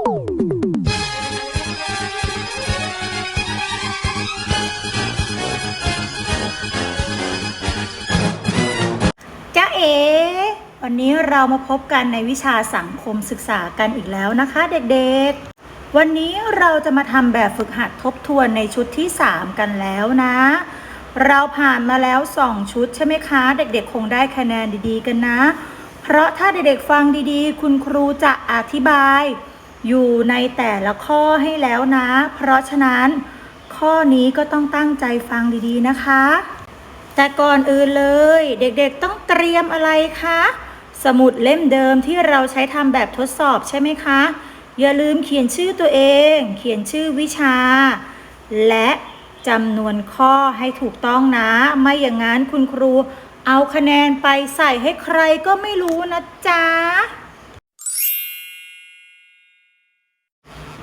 จ้าเอ๋วันนี้เรามาพบกันในวิชาสังคมศึกษากันอีกแล้วนะคะเด็กๆ วันนี้เราจะมาทำแบบฝึกหัดทบทวนในชุดที่ 3 กันแล้วนะ เราผ่านมาแล้ว 2 ชุดใช่ไหมคะ เด็กๆ คงได้คะแนนดีๆกันนะ เพราะถ้าเด็กๆ ฟังดีๆ คุณครูจะอธิบาย อยู่ในแต่ละข้อให้แล้วนะ เพราะฉะนั้น ข้อนี้ก็ต้องตั้งใจฟังดีๆนะคะ แต่ก่อนอื่นเลย เด็กๆต้องเตรียมอะไรคะ สมุดเล่มเดิมที่เราใช้ทำแบบทดสอบใช่ไหมคะ อย่าลืมเขียนชื่อตัวเอง เขียนชื่อวิชา และจำนวนข้อให้ถูกต้องนะ ไม่อย่างนั้นคุณครูเอาคะแนนไปใส่ให้ใครก็ไม่รู้นะจ๊ะ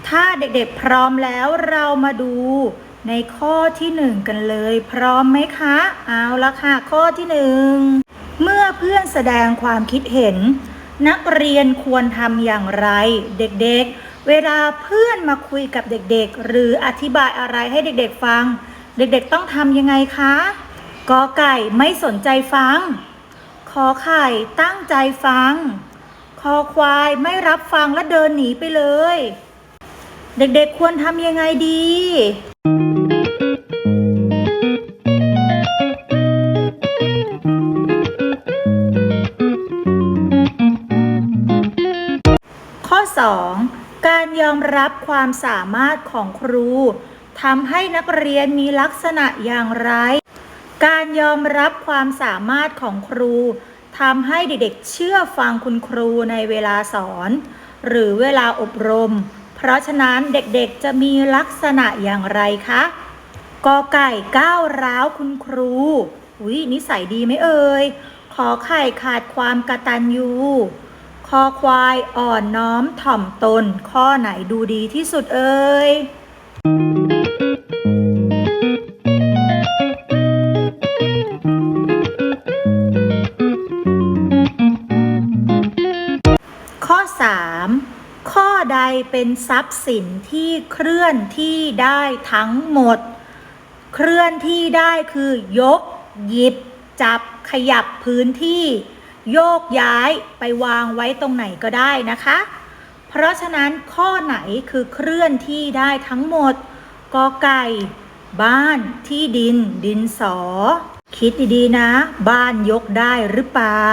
ถ้าเด็กๆพร้อมแล้วเรามาดูในข้อที่หนึ่งกันเลย พร้อมไหมคะ เอาละค่ะ ข้อที่หนึ่งเมื่อเพื่อนแสดงความคิดเห็น นักเรียนควรทำอย่างไร เด็กๆ เวลาเพื่อนมาคุยกับเด็กๆ หรืออธิบายอะไรให้เด็กๆฟัง เด็กๆต้องทำยังไงคะกอไก่ไม่สนใจฟัง ขอไข่ตั้งใจฟัง คอควายไม่รับฟังและเดินหนีไปเลย เด็กๆควรทำยังไงดี ข้อ 2. การยอมรับความสามารถของครูทำให้นักเรียนมีลักษณะอย่างไร การยอมรับความสามารถของครูทำให้เด็กๆเชื่อฟังคุณครูในเวลาสอน หรือเวลาอบรม เพราะฉะนั้นเด็กๆจะมีลักษณะอย่างไรคะกอไก่ก้าวร้าวคุณครูอุ้ยนิสัยดีไหมเอ่ยขอไข่ขาดความกระตันยูคอควายอ่อนน้อมถ่อมตน ข้อไหนดูดีที่สุดเอ่ย เป็นทรัพย์สินที่เคลื่อนที่ได้ทั้งหมด เคลื่อนที่ได้คือยก หยิบ จับขยับพื้นที่ โยกย้ายไปวางไว้ตรงไหนก็ได้นะคะ เพราะฉะนั้นข้อไหนคือเคลื่อนที่ได้ทั้งหมดกอไก่ บ้านที่ดิน ดินสอ คิดดีๆนะ บ้านยกได้หรือเปล่า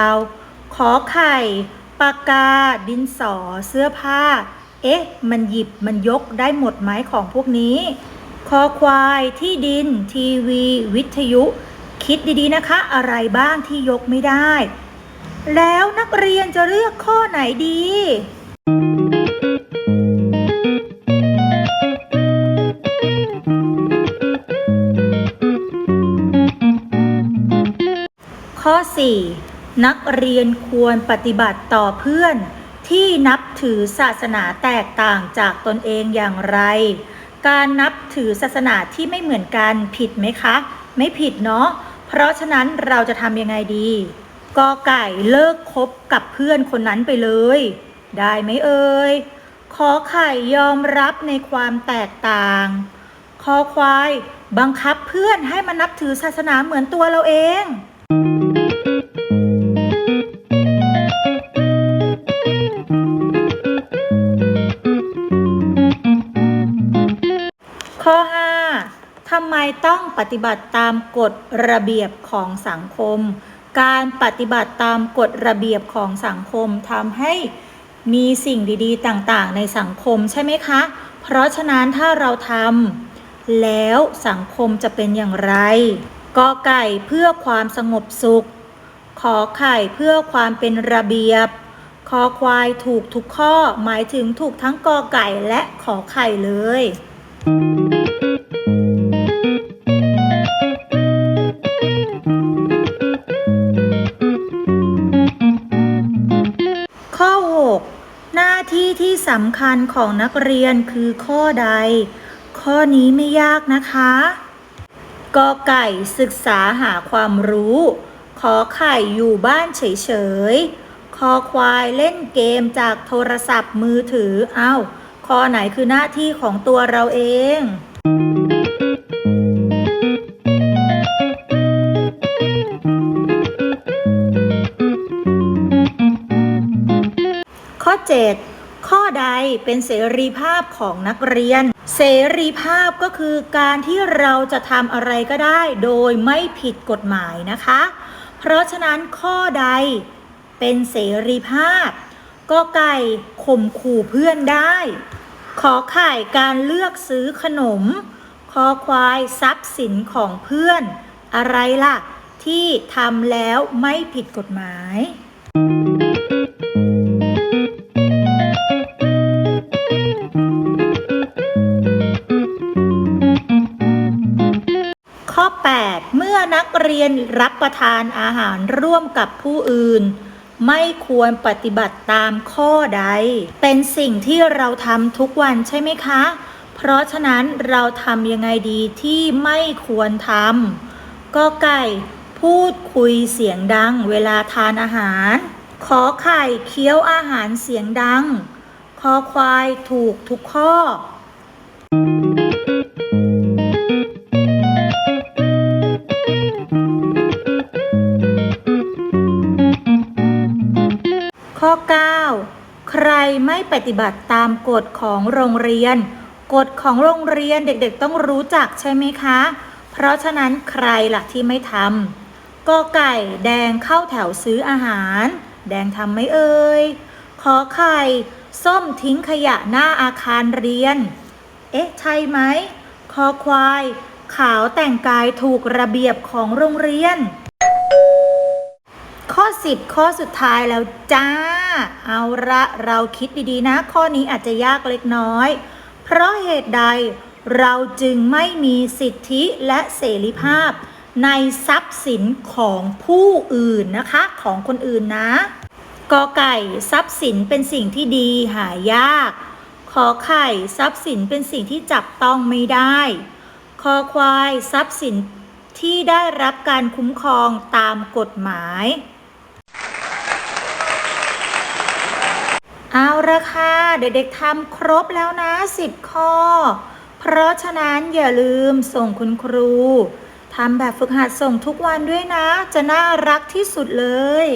ขอไข่ ปากกา ดินสอ เสื้อผ้า เอ๊ะ มันหยิบมันยกได้หมดไหมของพวกนี้ คอควายที่ดิน ทีวี วิทยุ คิดดีๆนะคะ อะไรบ้างที่ยกไม่ได้ แล้วนักเรียนจะเลือกข้อไหนดีข้อ 4. นักเรียนควรปฏิบัติต่อเพื่อน ที่นับถือศาสนาแตกต่างจากตนเองอย่างไร การนับถือศาสนาที่ไม่เหมือนกันผิดไหมคะ ไม่ผิดเนาะ เพราะฉะนั้นเราจะทำยังไงดีกอไก่เลิกคบกับเพื่อนคนนั้นไปเลย ได้ไหมเอ่ย ขอไข่ยอมรับในความแตกต่าง คอควายบังคับเพื่อนให้มานับถือศาสนาเหมือนตัวเราเอง ต้องปฏิบัติตามกฎระเบียบของสังคม การปฏิบัติตามกฎระเบียบของสังคมทำให้มีสิ่งดีๆ ต่างๆ ในสังคมใช่ไหมคะ เพราะฉะนั้นถ้าเราทำแล้วสังคมจะเป็นอย่างไรกอไก่เพื่อความสงบสุข ขอไข่เพื่อความเป็นระเบียบ คอควายถูกทุกข้อหมายถึงถูกทั้งกอไก่และขอไข่เลยข้อ ที่ที่สำคัญของนักเรียนคือข้อใด ข้อนี้ไม่ยากนะคะกอไก่ศึกษาหาความรู้ ขอไข่อยู่บ้านเฉยๆ คอควายเล่นเกมจากโทรศัพท์มือถือ เอ้าข้อไหนคือหน้าที่ของตัวเราเองข้อ 7 ข้อใดเป็นเสรีภาพของนักเรียน เสรีภาพก็คือการที่เราจะทำอะไรก็ได้ โดยไม่ผิดกฎหมายนะคะ เพราะฉะนั้นข้อใดเป็นเสรีภาพ ก็ไก่ข่มขู่เพื่อนได้ ขอไข่การเลือกซื้อขนม คอควายทรัพย์สินของเพื่อน อะไรล่ะ ที่ทำแล้วไม่ผิดกฎหมาย 8 เมื่อนักเรียนรับประทานอาหารร่วมกับผู้อื่น ไม่ควรปฏิบัติตามข้อใด เป็นสิ่งที่เราทำทุกวันใช่ไหมคะ เพราะฉะนั้นเราทำยังไงดีที่ไม่ควรทำก็ไก่พูดคุยเสียงดังเวลาทานอาหาร ขอไข่เคี้ยวอาหารเสียงดัง คอควายถูกทุกข้อข้อ รไม่ปฏิบัติตามกฎของโรงเรียน กฎของโรงเรียนเด็กๆต้องรู้จักใช่ไหมคะ เพราะฉะนั้นใครล่ะที่ไม่ทำก็ไก่แดงเข้าแถวซื้ออาหาร แดงทำไหมเอ่ยขอไข่ส้มทิ้งขยะหน้าอาคารเรียน เอ๊ะ ใช่ไหม คอควาย ขาวแต่งกายถูกระเบียบของโรงเรียน ข้อ 10 ข้อสุดท้ายแล้วจ้า เอาละเราคิดดีๆนะ ข้อนี้อาจจะยากเล็กน้อย เพราะเหตุใดเราจึงไม่มีสิทธิและเสรีภาพ ในทรัพย์สินของผู้อื่นนะคะ ของคนอื่นนะกอไก่ทรัพย์สินเป็นสิ่งที่ดีหายาก ขอไข่ทรัพย์สินเป็นสิ่งที่จับต้องไม่ได้คอควายทรัพย์สินที่ได้รับการคุ้มครองตามกฎหมาย เอาละค่ะ เด็กๆทำครบแล้วนะ 10 ข้อ เพราะฉะนั้นอย่าลืมส่งคุณครูทำแบบฝึกหัดส่งทุกวันด้วยนะ จะน่ารักที่สุดเลย